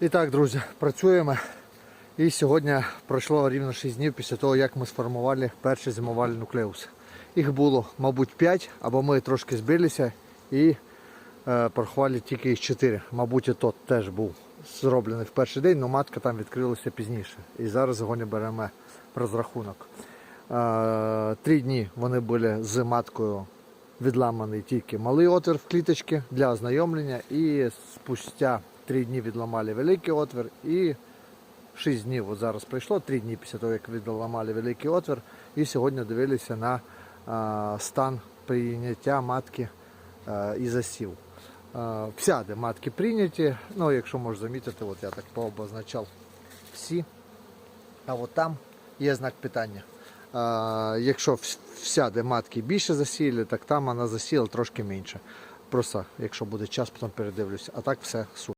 І так, друзі, працюємо. І сьогодні пройшло рівно 6 днів після того, як ми сформували перший зимовальний нуклеус. Їх було, мабуть, 5, або ми трошки збилися і е, порахували тільки їх 4. Мабуть, і тот теж був зроблений в перший день, але матка там відкрилася пізніше. І зараз сьогодні беремо розрахунок. Е, Три дні вони були з маткою відламаний тільки малий отвір в кліточці для ознайомлення. І спустя три дні відламали великий отвір і 6 днів от зараз пройшло, 3 дні після того, як відламали великий отвір. І сьогодні дивилися на а, стан прийняття матки а, і засів. А, всяде матки прийняті. Ну, якщо можеш замітити, от я так пообозначав всі. А от там є знак питання. А, якщо вс- всяде матки більше засіяли, так там вона засіяла трошки менше. Просто, якщо буде час, потім передивлюся. А так все супер.